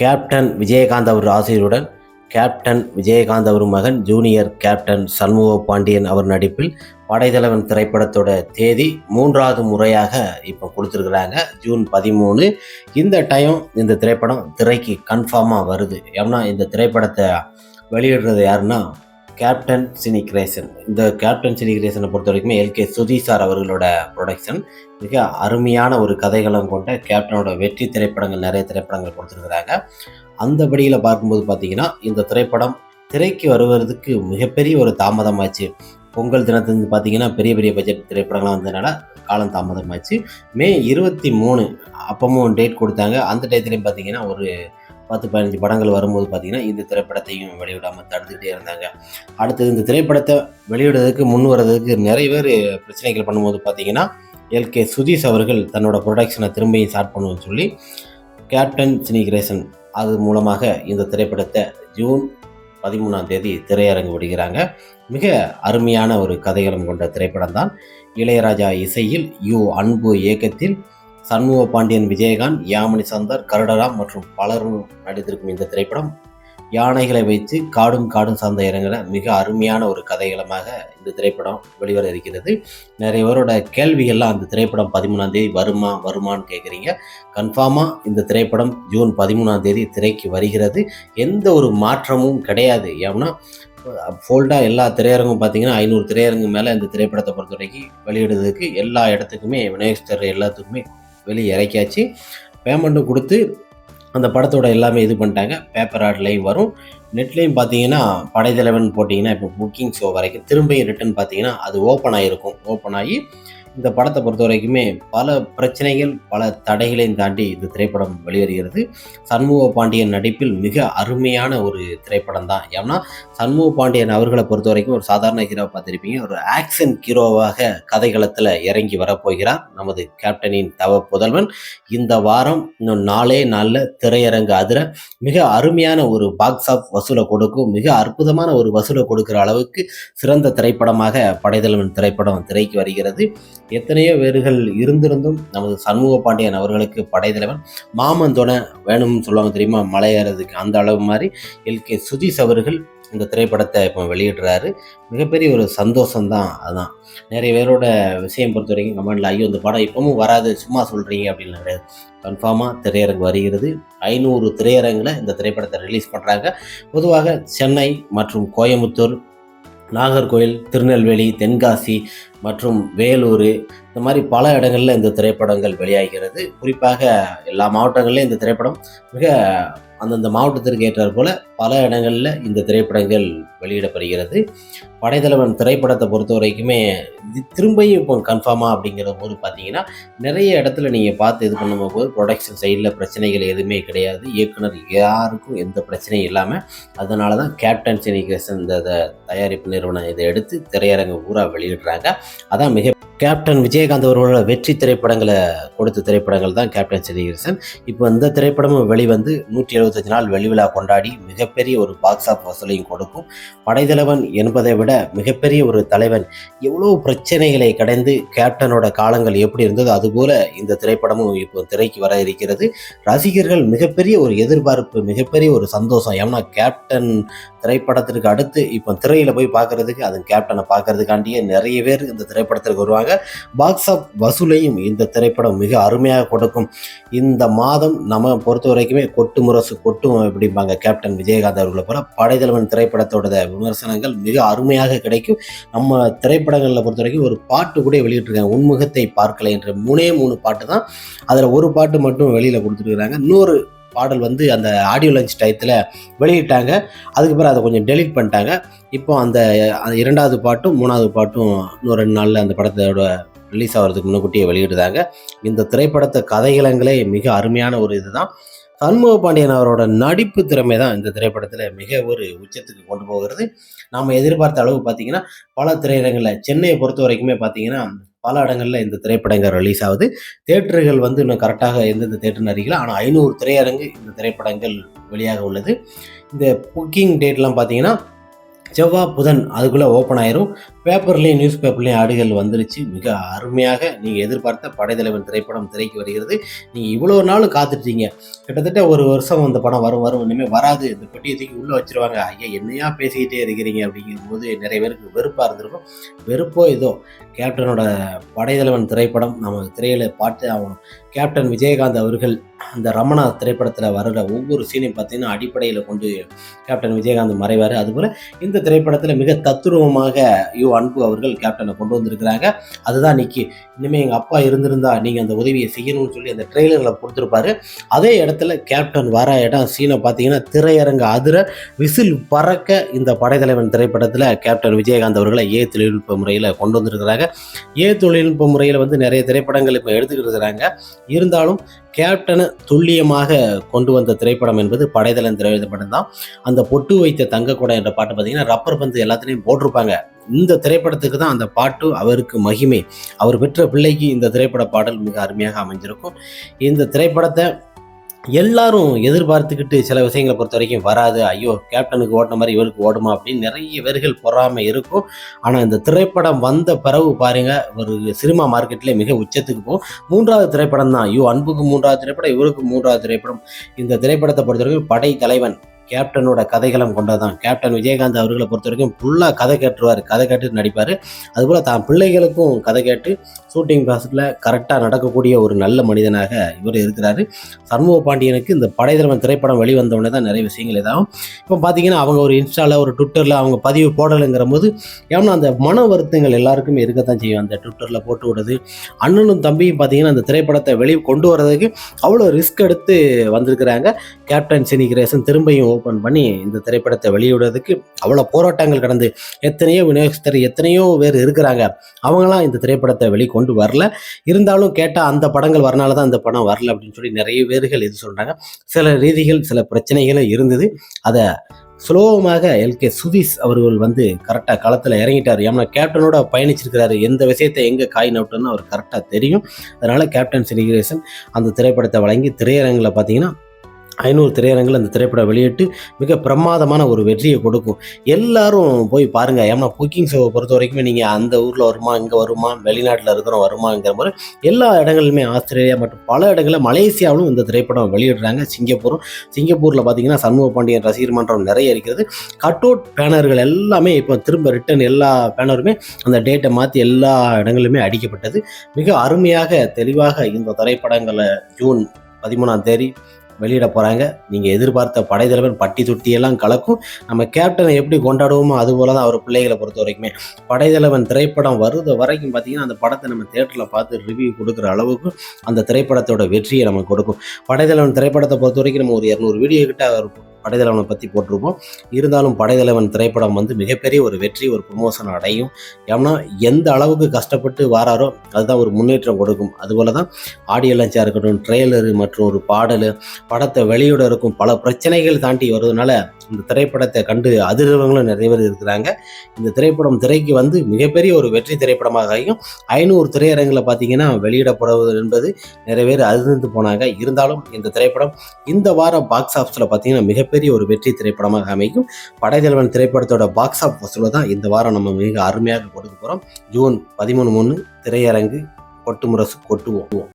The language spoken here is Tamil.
கேப்டன் விஜயகாந்த் அவர் ஆசிரியருடன் கேப்டன் விஜயகாந்த் அவர் மகன் ஜூனியர் கேப்டன் சண்முக பாண்டியன் அவர் நடிப்பில் படைத்தலைவன் திரைப்படத்தோட தேதி மூன்றாவது முறையாக இப்போ கொடுத்துருக்குறாங்க ஜூன் பதிமூணு. இந்த டைம் இந்த திரைப்படம் திரைக்கு கன்ஃபார்மாக வருது. ஏன்னா இந்த திரைப்படத்தை வெளியிடுறது யாருன்னா கேப்டன் சினி கிரேசன் இந்த கேப்டன் சினி கிரேசனை பொறுத்த வரைக்குமே எல்கே சுதி சார் அவர்களோட ப்ரொடக்ஷன் மிக அருமையான ஒரு கதைகளும் கொண்ட கேப்டனோட வெற்றி திரைப்படங்கள் நிறைய திரைப்படங்கள் கொடுத்துருக்குறாங்க. அந்த படியில் பார்க்கும்போது பார்த்தீங்கன்னா இந்த திரைப்படம் திரைக்கு வருவதற்கு மிகப்பெரிய ஒரு தாமதமாச்சு. பொங்கல் தினத்துலேருந்து பார்த்தீங்கன்னா பெரிய பெரிய பட்ஜெட் திரைப்படங்கள்லாம் வந்ததுனால காலம் தாமதமாச்சு. மே இருபத்தி மூணு அப்பமும் டேட் கொடுத்தாங்க. அந்த டயத்துலையும் பார்த்தீங்கன்னா ஒரு பத்து பதினஞ்சு படங்கள் வரும்போது பார்த்தீங்கன்னா இந்த திரைப்படத்தையும் வெளியிடாமல் தடுத்துக்கிட்டே இருந்தாங்க. அடுத்தது இந்த திரைப்படத்தை வெளியிடுறதுக்கு முன் வர்றதுக்கு நிறைய பேர் பிரச்சனைகள் பண்ணும்போது பார்த்தீங்கன்னா எல்கே சுதீஷ் அவர்கள் தன்னோட ப்ரொடக்ஷனை திரும்பியும் ஸ்டார்ட் பண்ணுவோன்னு சொல்லி கேப்டன் சினிகிரேசன் அது மூலமாக இந்த திரைப்படத்தை ஜூன் பதிமூணாம் தேதி திரையரங்கு விடுகிறாங்க. மிக அருமையான ஒரு கதைகளும் கொண்ட திரைப்படம் தான் இளையராஜா இசையில் யு அன்பு இயக்கத்தில் சண்முக பாண்டியன் விஜயகாந்த் யாமினி சந்தர் கருடராம் மற்றும் பலரும் நடித்திருக்கும் இந்த திரைப்படம் யானைகளை வைத்து காடும் காடும் சார்ந்த இடங்கள மிக அருமையான ஒரு கதைகளமாக இந்த திரைப்படம் வெளிவர இருக்கிறது. நிறைய பேரோட கேள்விகள்லாம் அந்த திரைப்படம் பதிமூணாம் தேதி வருமா வருமான்னு கேட்குறீங்க. கன்ஃபார்மாக இந்த திரைப்படம் ஜூன் பதிமூணாம் தேதி திரைக்கு வருகிறது. எந்த ஒரு மாற்றமும் கிடையாது. ஏன்னா ஃபோல்டாக எல்லா திரையரங்கும் பார்த்தீங்கன்னா ஐநூறு திரையரங்கு மேலே இந்த திரைப்படத்தை பொறுத்த வரைக்கும் வெளியிடுறதுக்கு எல்லா இடத்துக்குமே விநாயகர் எல்லாத்துக்குமே வெளியே இறக்கியாச்சு. பேமெண்ட்டும் கொடுத்து அந்த படத்தோட எல்லாமே இது பண்ணிட்டாங்க. பேப்பர் ஆர்ட்லேயும் வரும். நெட்லேயும் பார்த்தீங்கன்னா படைத்தலைவன் போட்டிங்கன்னா இப்போ புக்கிங் ஷோ வரைக்கும் திரும்பியும் ரிட்டன் பார்த்தீங்கன்னா அது ஓப்பன் ஆகிருக்கும் ஓப்பன் ஆகி இந்த படத்தை பொறுத்த வரைக்குமே பல பிரச்சனைகள் பல தடைகளையும் தாண்டி இந்த திரைப்படம் வெளிவருகிறது சண்முக பாண்டியன் நடிப்பில் மிக அருமையான ஒரு திரைப்படம் தான். ஏன்னா சண்முக பாண்டியன் அவர்களை பொறுத்த வரைக்கும் ஒரு சாதாரண ஹீரோ பார்த்துருப்பீங்க. ஒரு ஆக்ஷன் ஹீரோவாக கதைகளத்தில் இறங்கி வரப்போகிறார் நமது கேப்டனின் தவ புதல்வன். இந்த வாரம் இன்னும் நாளே நாளில் திரையரங்கு அதிர மிக அருமையான ஒரு பாக்ஸ் ஆஃப் வசூலை கொடுக்கும் மிக அற்புதமான ஒரு வசூலை கொடுக்குற அளவுக்கு சிறந்த திரைப்படமாக படைதலவன் திரைப்படம் திரைக்கு வருகிறது. எத்தனையோ வேர்கள் இருந்திருந்தும் நமது சண்முக பாண்டியன் அவர்களுக்கு படைத்தலைவன் மாமந்தோன வேணும்னு சொல்லுவாங்க தெரியுமா? மலையேறதுக்கு அந்த அளவு மாதிரி எல்கே சுதீஷ் அவர்கள் இந்த திரைப்படத்தை இப்போ வெளியிடுறாரு. மிகப்பெரிய ஒரு சந்தோஷம்தான் அதுதான். நிறைய பேரோட விஷயம் பொறுத்த வரைக்கும் கமெண்டில் ஐயோ இந்த படம் இப்பவும் வராது சும்மா சொல்கிறீங்க அப்படின்னு கிடையாது. கன்ஃபார்மாக திரையரங்கு வருகிறது. ஐநூறு திரையரங்கில் இந்த திரைப்படத்தை ரிலீஸ் பண்ணுறாங்க பொதுவாக சென்னை மற்றும் கோயம்புத்தூர் நாகர்கோவில் திருநெல்வேலி தென்காசி மற்றும் வேலூர் இந்த மாதிரி பல இடங்களில் இந்த திரைப்படங்கள் வெளியாகிறது. குறிப்பாக எல்லா மாவட்டங்கள்லேயும் இந்த திரைப்படம் மிக அந்தந்த மாவட்டத்திற்கு ஏற்றார் போல பல இடங்களில் இந்த திரைப்படங்கள் வெளியிடப்படுகிறது. படைத்தலைவன் திரைப்படத்தை பொறுத்த வரைக்குமே இது திரும்பியும் இப்போ கன்ஃபார்மாக அப்படிங்கிற போது பார்த்தீங்கன்னா நிறைய இடத்துல நீங்கள் பார்த்து இது பண்ணும்போது ப்ரொடக்ஷன் சைடில் பிரச்சனைகள் எதுவுமே கிடையாது. இயக்குனர் யாருக்கும் எந்த பிரச்சனையும் இல்லாமல் அதனால தான் கேப்டன் சினிகேசன் இந்த தயாரிப்பு நிறுவனம் இதை எடுத்து திரையரங்கு பூரா வெளியிடுறாங்க. அதான் மிக கேப்டன் விஜயகாந்த் அவர்களோட வெற்றி திரைப்படங்களை கொடுத்த திரைப்படங்கள் தான் கேப்டன் சினிகேசன் இப்போ இந்த திரைப்படமும் வெளிவந்து நூற்றி எழுபத்தஞ்சு நாள் வெளிவிழா கொண்டாடி மிகப்பெரிய ஒரு பாக்ஸ் ஆஃப் வசூலையும் கொடுக்கும். படைத்தலைவன் என்பதை விட மிகப்பெரிய ஒரு தலைவன். எவ்வளோ பிரச்சனைகளை கடந்து கேப்டனோட காலங்கள் எப்படி இருந்ததோ அதுபோல இந்த திரைப்படமும் இப்போ திரைக்கு வர இருக்கிறது. ரசிகர்கள் மிகப்பெரிய ஒரு எதிர்பார்ப்பு மிகப்பெரிய ஒரு சந்தோஷம். ஏன்னா கேப்டன் திரைப்படத்திற்கு அடுத்து இப்போ திரையில் போய் பார்க்கறதுக்கு அது கேப்டனை பார்க்கறதுக்காண்டியே நிறைய பேர் இந்த திரைப்படத்திற்கு வருவாங்க. பாக்ஸ் ஆஃப் வசூலையும் இந்த திரைப்படம் மிக அருமையாக கொடுக்கும். இந்த மாதம் நம்ம பொறுத்த வரைக்குமே கொட்டு முரசு கொட்டும் அப்படிம்பாங்க கேப்டன் விஜயகாந்த் அவர்களை போல. படைதலைவன் திரைப்படத்தோட விமர்சனங்கள் மிக அருமையாக கிடைக்கும். நம்ம திரைப்படங்களில் பொறுத்த வரைக்கும் ஒரு பாட்டு கூட வெளியிட்டிருக்காங்க. உன்முகத்தை பார்க்கலை என்ற மூணே மூணு பாட்டு தான். அதில் ஒரு பாட்டு மட்டும் வெளியில் கொடுத்துருக்குறாங்க. இன்னொரு பாடல் வந்து அந்த ஆடியோ லஞ்ச் டயத்தில் வெளியிட்டாங்க. அதுக்கப்புறம் அதை கொஞ்சம் டெலீட் பண்ணிட்டாங்க. இப்போ அந்த இரண்டாவது பாட்டும் மூணாவது பாட்டும் இன்னும் ரெண்டு நாளில் அந்த படத்தோட ரிலீஸ் ஆகிறதுக்கு முன்னுக்கூட்டியே வெளியிடுதாங்க இந்த திரைப்படத்தை கதைகளங்களே மிக அருமையான ஒரு இதுதான். சண்முக பாண்டியன் அவரோட நடிப்பு திறமை தான் இந்த திரைப்படத்தில் மிக ஒரு உச்சத்துக்கு கொண்டு போகிறது. நாம் எதிர்பார்த்த அளவு பார்த்தீங்கன்னா பல திரையரங்கில் சென்னையை பொறுத்த வரைக்குமே பார்த்தீங்கன்னா பல இடங்களில் இந்த திரைப்படங்கள் ரிலீஸ் ஆகுது. தேட்டர்கள் வந்து இன்னும் கரெக்டாக எந்தெந்த தேட்டர்னு அறியல. ஆனால் ஐநூறு திரையரங்கு இந்த திரைப்படங்கள் வெளியாக உள்ளது. இந்த புக்கிங் டேட்லாம் பார்த்தீங்கன்னா செவ்வாய் புதன் அதுக்குள்ளே ஓப்பன் ஆயிரும். பேப்பர்லேயும் நியூஸ் பேப்பர்லேயும் ஆடுகள் வந்துருச்சு. மிக அருமையாக நீங்கள் எதிர்பார்த்த படைத்தலைவன் திரைப்படம் திரைக்கு வருகிறது. நீங்கள் இவ்வளோ நாளும் காத்துட்டீங்க கிட்டத்தட்ட ஒரு வருஷம் அந்த படம் வரும் வரும். இனிமேல் வராது. இந்த பெட்டியை தூக்கி உள்ளே வச்சிருவாங்க. ஐயா என்னையா பேசிக்கிட்டே இருக்கிறீங்க? அப்படிங்கும்போது நிறைய பேருக்கு வெறுப்பாக இருந்திருக்கும். வெறுப்போ ஏதோ கேப்டனோட படைத்தலைவன் திரைப்படம் நம்ம திரையில் பார்த்து ஆகணும். கேப்டன் விஜயகாந்த் அவர்கள் அந்த ரமணா திரைப்படத்தில் வர்ற ஒவ்வொரு சீனையும் பார்த்தீங்கன்னா அடிப்படையில் கொண்டு கேப்டன் விஜயகாந்த் மறைவார். அதுபோல் இந்த திரைப்படத்தில் மிக தத்துருவமாக யு அன்பு அவர்கள் கேப்டனை கொண்டு வந்திருக்கிறாங்க. அதுதான் நிக்கி இனிமேல் எங்கள் அப்பா இருந்திருந்தா நீங்கள் அந்த உதவியை செய்யணும்னு சொல்லி அந்த ட்ரெய்லரில் கொடுத்துருப்பாரு. அதே இடத்துல கேப்டன் வர இடம் சீனை பார்த்தீங்கன்னா திரையரங்க அதிர விசில் பறக்க இந்த படைத்தலைவன் திரைப்படத்தில் கேப்டன் விஜயகாந்த் அவர்களை ஏ தொழில்நுட்ப முறையில் கொண்டு வந்திருக்கிறாங்க. ஏ தொழில்நுட்ப முறையில் வந்து நிறைய திரைப்படங்கள் இப்போ எடுத்துக்கிட்டு இருக்கிறாங்க. இருந்தாலும் கேப்டனை துல்லியமாக கொண்டு வந்த திரைப்படம் என்பது படைதலன் திரைப்படம் தான் அந்த பொட்டு வைத்த தங்கக்கூடம் என்ற பாட்டு பார்த்தீங்கன்னா ரப்பர் பந்து எல்லாத்துலேயும் போட்டிருப்பாங்க. இந்த திரைப்படத்துக்கு தான் அந்த பாட்டு அவருக்கு மகிமை. அவர் பெற்ற பிள்ளைக்கு இந்த திரைப்பட பாடல் மிக அருமையாக அமைஞ்சிருக்கும். இந்த திரைப்படத்தை எல்லாரும் எதிர்பார்த்துக்கிட்டு சில விஷயங்களை பொறுத்த வரைக்கும் வராது. ஐயோ கேப்டனுக்கு ஓடின மாதிரி இவருக்கு ஓடுமா அப்படின்னு நிறைய பேர்கள் பொறாமை இருக்கும். ஆனால் இந்த திரைப்படம் வந்த பிறகு பாருங்கள் ஒரு சினிமா மார்க்கெட்லேயே மிக உச்சத்துக்கு போகும் மூன்றாவது திரைப்படம் தான் ஐயோ அன்புக்கு மூன்றாவது திரைப்படம் இவருக்கு மூன்றாவது திரைப்படம். இந்த திரைப்படத்தை பொறுத்த வரைக்கும் படை தலைவன் கேப்டனோட கதைகளம் கொண்டதான் கேப்டன் விஜயகாந்த் அவர்களை பொறுத்த வரைக்கும் ஃபுல்லாக கதை கேட்டுருவார். கதை கேட்டு நடிப்பார். அதுபோல் தான் பிள்ளைகளுக்கும் கதை கேட்டு ஷூட்டிங் பாஸில் கரெக்டாக நடக்கக்கூடிய ஒரு நல்ல மனிதனாக இவர் இருக்கிறாரு. சண்முக பாண்டியனுக்கு இந்த படைத்தலைவன் திரைப்படம் வெளிவந்தவுடனே தான் நிறைய விஷயங்கள் இதாகும். இப்போ பார்த்தீங்கன்னா அவங்க ஒரு இன்ஸ்டாவில் ஒரு ட்விட்டரில் அவங்க பதிவு போடலைங்கிற போது ஏன்னா அந்த மன வருத்தங்கள் எல்லாருக்குமே இருக்கத்தான் செய்யும். அந்த ட்விட்டரில் போட்டு விடுறது. அண்ணனும் தம்பியும் பார்த்தீங்கன்னா அந்த திரைப்படத்தை வெளியே கொண்டு வர்றதுக்கு அவ்வளோ ரிஸ்க் எடுத்து வந்திருக்கிறாங்க. கேப்டன் சினிகிரேசன் திரும்பியும் ஓப்பன் பண்ணி இந்த திரைப்படத்தை வெளியிடுறதுக்கு அவ்வளோ போராட்டங்கள் கடந்து எத்தனையோ விநியோகஸ்தர் எத்தனையோ பேர் இருக்கிறாங்க. அவங்களாம் இந்த திரைப்படத்தை வெளி கொண்டு வரல. இருந்தாலும் கேட்டால் அந்த படங்கள் வரனால தான் இந்த படம் வரல அப்படின்னு சொல்லி நிறைய பேர்கள் இது சொல்கிறாங்க சில ரீதிகள் சில பிரச்சனைகளும் இருந்தது. அதை சுலபமாக எல்கே சுதீஷ் அவர்கள் வந்து கரெக்டாக களத்தில் இறங்கிட்டார். ஏன்னா கேப்டனோட பயணிச்சிருக்கிறாரு. எந்த விஷயத்தை எங்கே காய் நட்டுன்னு அவர் கரெக்டாக தெரியும். அதனால் கேப்டன் சினிகிரேசன் அந்த திரைப்படத்தை வழங்கி திரையரங்கில் பார்த்தீங்கன்னா ஐநூறு திரையரங்கில் அந்த திரைப்படம் வெளியிட்டு மிக பிரமாதமான ஒரு வெற்றியை கொடுக்கும். எல்லாரும் போய் பாருங்கள் ஏன்னா புக்கிங் ஷோவை பொறுத்த வரைக்குமே நீங்கள் அந்த ஊரில் வருமா இங்கே வருமா வெளிநாட்டில் இருக்கிறோம் வருமாங்கிற மாதிரி எல்லா இடங்களிலுமே ஆஸ்திரேலியா மற்றும் பல இடங்களில் மலேசியாவிலும் இந்த திரைப்படம் வெளியிடுறாங்க. சிங்கப்பூரும் சிங்கப்பூரில் பார்த்தீங்கன்னா சண்முக பாண்டியன் ரசிகர் மன்றம் நிறைய இருக்கிறது. கட் அவுட் பேனர்கள் எல்லாமே இப்போ திரும்ப ரிட்டன் எல்லா பேனருமே அந்த டேட்டை மாற்றி எல்லா இடங்களிலுமே அடிக்கப்பட்டது. மிக அருமையாக தெளிவாக இந்த திரைப்படங்களை ஜூன் பதிமூணாம் தேதி வெளியிட போகிறாங்க நீங்கள் எதிர்பார்த்த படைத்தலைவன் பட்டி தொட்டி எல்லாம் கலக்கும். நம்ம கேப்டனை எப்படி கொண்டாடுவோமோ அது போல தான் அவர் பிள்ளைகளை பொறுத்த வரைக்குமே. படைத்தலைவன் திரைப்படம் வருது வரைக்கும் பார்த்தீங்கன்னா அந்த படத்தை நம்ம தேட்டரில் பார்த்து ரிவ்யூ கொடுக்குற அளவுக்கு அந்த திரைப்படத்தோட வெற்றியை நமக்கு கொடுக்கும். படைத்தலைவன் திரைப்படத்தை பொறுத்த வரைக்கும் நம்ம ஒரு இரநூறு வீடியோ கிட்ட அவர் படைத்தலைவனை பற்றி போட்டிருப்போம். இருந்தாலும் படைத்தலைவன் திரைப்படம் வந்து மிகப்பெரிய ஒரு வெற்றி ஒரு ப்ரொமோஷன் அடையும். ஏன்னா எந்த அளவுக்கு கஷ்டப்பட்டு வாராரோ அதுதான் ஒரு முன்னேற்றம் கொடுக்கும். அதுபோல தான் ஆடியோ லஞ்சாக இருக்கட்டும் ட்ரெய்லரு மற்றும் ஒரு பாடல் படத்தை வெளியிட இருக்கும் பல பிரச்சனைகள் தாண்டி வருவதனால இந்த திரைப்படத்தை கண்டு அதிர்வங்களும் நிறைய பேர் இருக்கிறாங்க. இந்த திரைப்படம் திரைக்கு வந்து மிகப்பெரிய ஒரு வெற்றி திரைப்படமாகவும் ஐநூறு திரையரங்கில் பார்த்தீங்கன்னா வெளியிடப்படுவது என்பது நிறைய பேர் அதிர்ந்து போனாங்க. இருந்தாலும் இந்த திரைப்படம் இந்த வாரம் பாக்ஸ் ஆஃபீஸில் பார்த்தீங்கன்னா மிகப்பெரிய ஒரு வெற்றி திரைப்படமாக அமைக்கும் படைத்தலைவன் திரைப்படத்தோட பாக்ஸ் ஆஃப் வசூலை தான் இந்த வாரம் நம்ம மிக அருமையாக கொடுக்க போகிறோம் ஜூன் பதிமூணு மூணு திரையரங்கு கொட்டு முரசு கொட்டுவோம்.